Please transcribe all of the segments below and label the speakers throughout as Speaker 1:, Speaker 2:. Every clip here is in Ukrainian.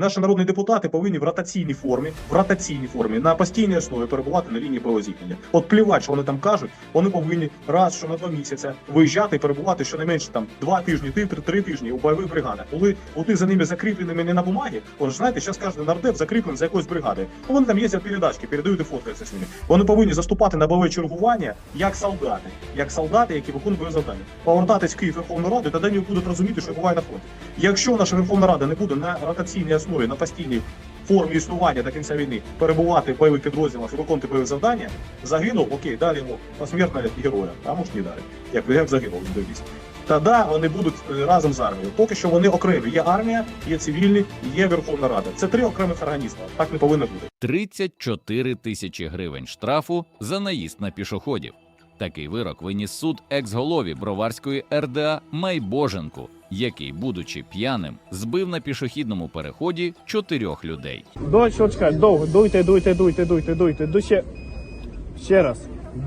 Speaker 1: Наші народні депутати повинні в ротаційній формі, в ротаційній формі на постійній основі перебувати на лінії бойового. От плівать, що вони там кажуть, вони повинні раз що на два місяці виїжджати і перебувати щонайменше там два тижні, три, три, тижні у бойових бригадах. Коли вони за ними закріпленими не на бумагі, он знаєте, зараз кожен нардеп закріплений за якоюсь бригадою. Ну, Вони там їздять передачки, передають і фоткаються з ними. Вони повинні заступати на бойове чергування як солдати, як солдати, які виконують бойові завдання. Повертатись в Київ Верховну Раду, тоді вони будуть розуміти, що буває на фронті. Якщо наша Верховна Рада не буде на ротаційній основі, на постійній формі існування до кінця війни перебувати в бойових підрозділах і виконувати бойові завдання, загинув, окей, далі йому посмертно героя, а може не далі, як, як загинув дивіться. Тоді вони будуть е, разом з армією. Поки що вони окремі. Є армія, є цивільні, є Верховна Рада. Це три окремих організми. Так не повинно бути.
Speaker 2: 34 тисячі гривень штрафу за наїзд на пішоходів. Такий вирок виніс суд екс-голові Броварської РДА Майбоженку, який, будучи п'яним, збив на пішохідному переході чотирьох людей.
Speaker 3: Дощ, чекай, довго, дуйте, дуйте, дуйте, дуйте, дуйте, ду ще. Ще раз.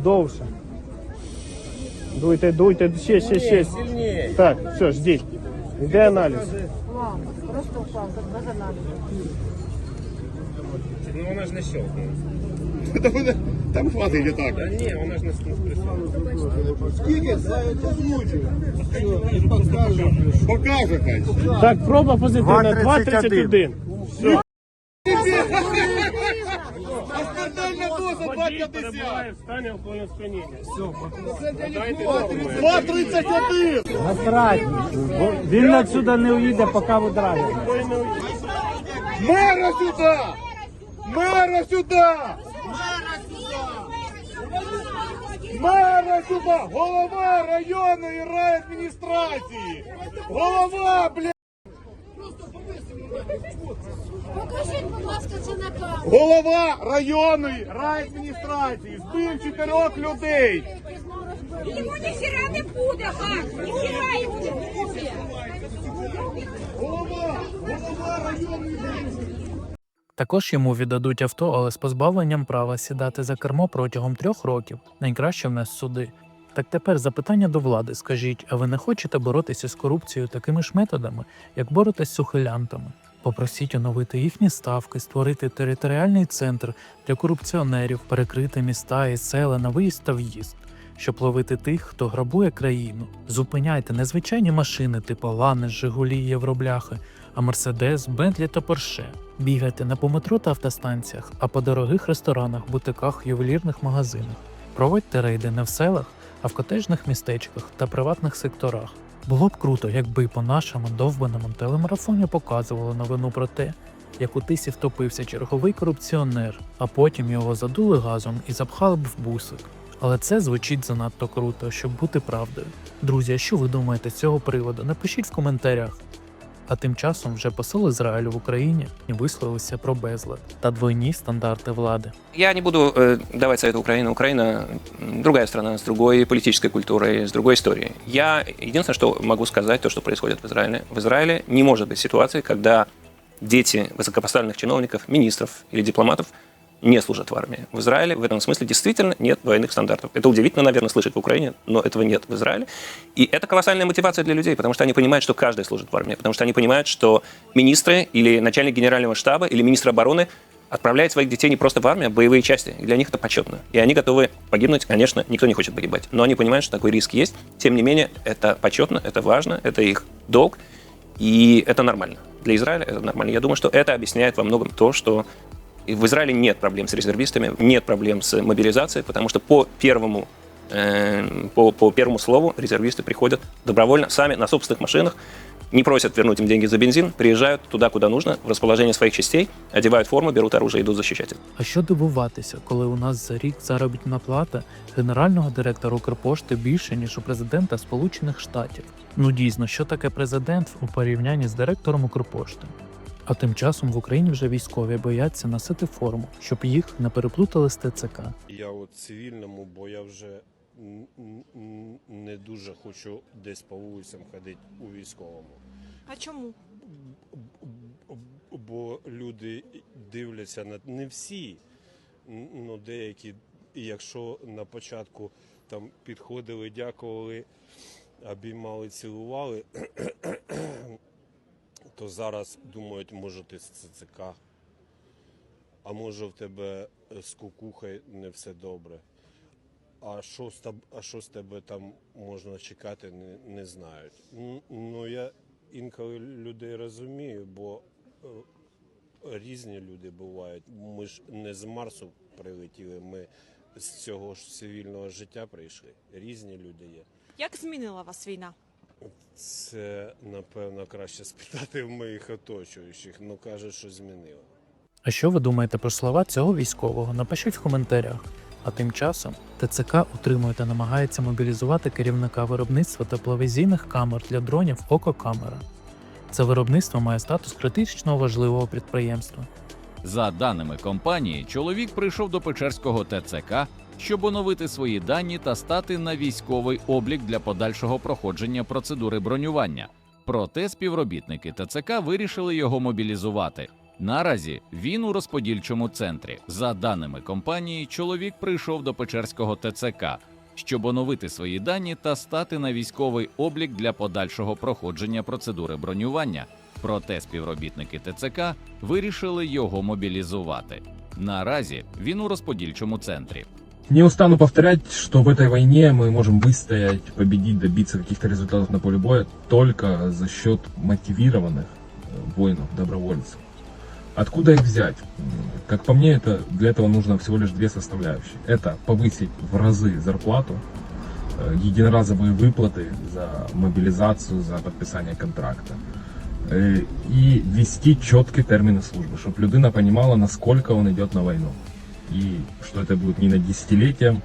Speaker 3: Довше. Дуйте, дуйте, ще, ще, ще. Так, все, ждіть. Йде аналіз.
Speaker 4: Просто упав, без аналізу.
Speaker 5: Ну вона ж не щелкнула.
Speaker 6: Там хватить і так.
Speaker 5: Та ні, вона ж не спрацювала.
Speaker 6: Скільки Покаже хай.
Speaker 3: Так, проба позитивна, 2.31. Все.
Speaker 6: Смертельна доза
Speaker 3: Водій перебуває в стані алкогольного сп'яніння.
Speaker 6: 2.31.
Speaker 7: Насрать. Він отсюда не уїде, поки ви драйвите.
Speaker 6: Мера сюди! Мера сюди! Мера сюди! Голова районної райадміністрації! Голова, блядь!
Speaker 4: Покажіть, будь ласка, це на камеру.
Speaker 6: Голова районної райадміністрації збив чотирьох людей!
Speaker 4: Йому ніхіра не буде, гад! Ніхіра йому не буде!
Speaker 6: Голова! Голова районної
Speaker 8: Також йому віддадуть авто, але з позбавленням права сідати за кермо протягом трьох років. Найкраще в нас суди. Так тепер запитання до влади: скажіть, а ви не хочете боротися з корупцією такими ж методами, як боретесь з ухилянтами? Попросіть оновити їхні ставки, створити територіальний центр для корупціонерів, перекрити міста і села на виїзд та в'їзд, щоб ловити тих, хто грабує країну. Зупиняйте незвичайні машини, типу Лани, Жигулі, Євробляхи, а Мерседес, Бентлі та Порше. Бігайте не по метро та автостанціях, а по дорогих ресторанах, бутиках, ювелірних магазинах. Проводьте рейди не в селах, а в котежних містечках та приватних секторах. Було б круто, якби по нашому довбаному телемарафоні показували новину про те, як у тисі втопився черговий корупціонер, а потім його задули газом і запхали б в бусик. Але це звучить занадто круто, щоб бути правдою. Друзі, що ви думаєте з цього приводу? Напишіть в коментарях. А тим часом вже посол Ізраїлю в Україні висловився про безлад та двойні стандарти влади.
Speaker 9: Я не буду э, давать совет Украине. Украина м, другая страна с другой политической культурой, с другой историей. Я единственное, что могу сказать, то, что происходит в Израиле. В Израиле не может быть ситуации, когда дети высокопоставленных чиновников, министров или дипломатов не служат в армии. В Израиле в этом смысле действительно нет двойных стандартов. Это удивительно, наверное, слышать в Украине, но этого нет в Израиле. И это колоссальная мотивация для людей, потому что они понимают, что каждый служит в армии, потому что они понимают, что министры или начальник генерального штаба или министр обороны отправляют своих детей не просто в армию, а в боевые части. И для них это почетно. И они готовы погибнуть, конечно, никто не хочет погибать. Но они понимают, что такой риск есть. Тем не менее, это почетно, это важно, это их долг. И это нормально. Для Израиля это нормально. Я думаю, что это объясняет во многом то, что и в Израиле нет проблем с резервистами, нет проблем с мобилизацией, потому что по первому, э, по, по первому слову резервисты приходят добровольно, сами на собственных машинах, не просят вернуть им деньги за бензин, приезжают туда, куда нужно, в расположение своих частей, одевают форму, берут оружие и идут защищать.
Speaker 8: А що дивуватися, коли у нас за рік заробітна плата генерального директора Укрпошти більше, ніж у президента Сполучених Штатів? Ну дійсно, що таке президент у порівнянні з директором Укрпошти? А тим часом в Україні вже військові бояться носити форму, щоб їх не переплутали з ТЦК.
Speaker 10: Я от цивільному, бо я вже не дуже хочу десь по вулицям ходити у військовому.
Speaker 4: А чому?
Speaker 10: Бо люди дивляться на не всі, ну деякі, якщо на початку там підходили, дякували, обіймали, цілували, то зараз думають, може ти з ЦЦК, а може в тебе е, з кукухою не все добре. А що з таб... а що з тебе там можна чекати, не, не знають. Ну я інколи людей розумію, бо е, різні люди бувають. Ми ж не з Марсу прилетіли, ми з цього ж цивільного життя прийшли. Різні люди є.
Speaker 4: Як змінила вас війна?
Speaker 10: Це напевно краще спитати в моїх оточуючих. Ну кажуть, що змінило.
Speaker 8: А що ви думаєте про слова цього військового? Напишіть в коментарях. А тим часом ТЦК утримує та намагається мобілізувати керівника виробництва тепловізійних камер для дронів Ококамера. Це виробництво має статус критично важливого підприємства.
Speaker 2: За даними компанії, чоловік прийшов до Печерського ТЦК, щоб оновити свої дані та стати на військовий облік для подальшого проходження процедури бронювання. Проте співробітники ТЦК вирішили його мобілізувати. Наразі він у розподільчому центрі. За даними компанії, чоловік прийшов до Печерського ТЦК, щоб оновити свої дані та стати на військовий облік для подальшого проходження процедури бронювання. Проте співробітники ТЦК вирішили його мобілізувати. Наразі він у розподільчому центрі.
Speaker 11: Не устану повторять, что в этой войне мы можем выстоять, победить, добиться каких-то результатов на поле боя только за счет мотивированных э, воинов, добровольцев. Откуда их взять? М, Как по мне, это, для этого нужно всего лишь две составляющие. Это повысить в разы зарплату, э, единоразовые выплаты за мобилизацию, за подписание контракта. Э, И ввести четкие термины службы, чтобы людина понимала, насколько он идет на войну и что это будет не на десятилетия,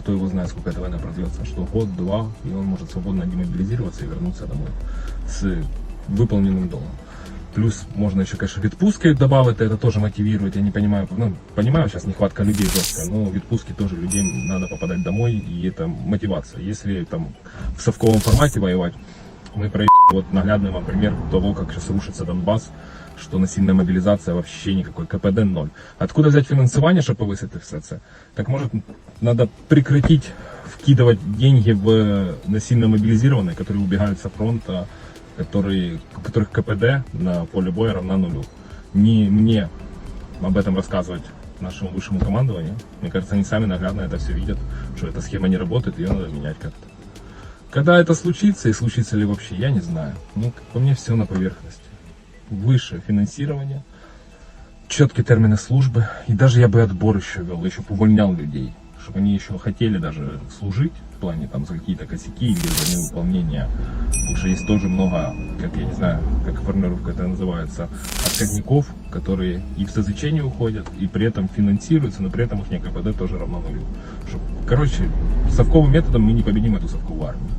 Speaker 11: кто его знает, сколько эта война продлится, что год-два, и он может свободно демобилизироваться и вернуться домой с выполненным долгом. Плюс можно еще, конечно, відпуски добавить, это тоже мотивирует. Я не понимаю, ну, понимаю, сейчас нехватка людей жесткая, но відпуски тоже людей надо попадать домой, и это мотивация. Если там в совковом формате воевать, мы про вот наглядный вам пример того, как сейчас рушится Донбасс, что насильная мобилизация вообще никакой, КПД ноль. Откуда взять финансирование, чтобы повысить ФСЦ? Так может надо прекратить вкидывать деньги в насильно мобилизированные, которые убегают со фронта, которые, которых КПД на поле боя равна нулю. Не мне об этом рассказывать нашему высшему командованию. Мне кажется, они сами наглядно это все видят, что эта схема не работает, ее надо менять как-то. Когда это случится и случится ли вообще, я не знаю. Ну, по мне, все на поверхности. Выше финансирование, четкие термины службы, и даже я бы отбор еще вел, еще увольнял людей, чтобы они еще хотели даже служить в плане там за какие-то косяки или за невыполнение. Потому что есть тоже много, как я не знаю, как формулировка это называется, отходников, которые и в СЗЧ не уходят, и при этом финансируются, но при этом их КПД тоже равно нулю. Короче, совковым методом мы не победим эту совковую армию.